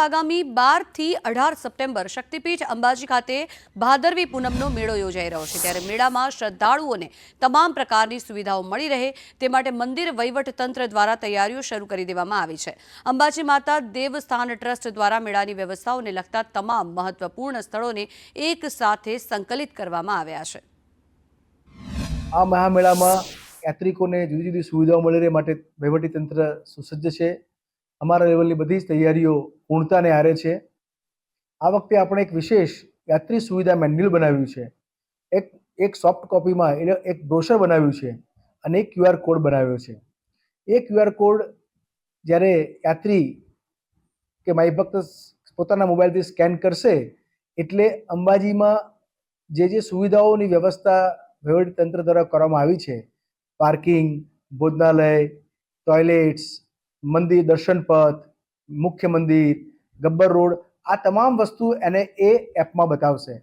આગામી બારથી અઢાર સપ્ટેમ્બર શક્તિપીઠ અંબાજી ખાતે ભાદરવી પૂનમનો મેળો યોજાઈ રહ્યો છે. ત્યારે મેળામાં શ્રદ્ધાળુઓને તમામ પ્રકારની સુવિધાઓ મળી રહે, તે માટે મંદિર વહીવટ તંત્ર દ્વારા તૈયારીઓ શરૂ કરી દેવામાં આવી છે. અંબાજી માતા દેવસ્થાન ટ્રસ્ટ દ્વારા મેળાની વ્યવસ્થાઓને લગતા તમામ મહત્વપૂર્ણ સ્થળોને એક સાથે સંકલિત કરવામાં આવ્યા છે. આ મહામેળામાં યાત્રિકોને જુદી જુદી સુવિધાઓ મળી રહે માટે વહીવટીતંત્ર સુસજ્જ છે. અમારા લેવલની બધી જ તૈયારીઓ પૂર્ણતાને આરે છે. આ વખતે આપણે એક વિશેષ યાત્રી સુવિધા મેન્યુઅલ બનાવ્યું છે. એક એક સોફ્ટ કોપીમાં એટલે એક બ્રોશર બનાવ્યું છે અને એક ક્યુઆર કોડ બનાવ્યો છે. એ ક્યુઆર કોડ જ્યારે યાત્રી કે માઈ ભક્ત પોતાના મોબાઈલથી સ્કેન કરશે એટલે અંબાજીમાં જે જે સુવિધાઓની વ્યવસ્થા વહીવટીતંત્ર દ્વારા કરવામાં આવી છે, પાર્કિંગ, ભોજનાલય, ટોયલેટ્સ મંદિર દર્શન પથ મુખ્ય મંદિર ગબ્બર રોડ આ તમામ વસ્તુ એને એ એપમાં બતાવશે.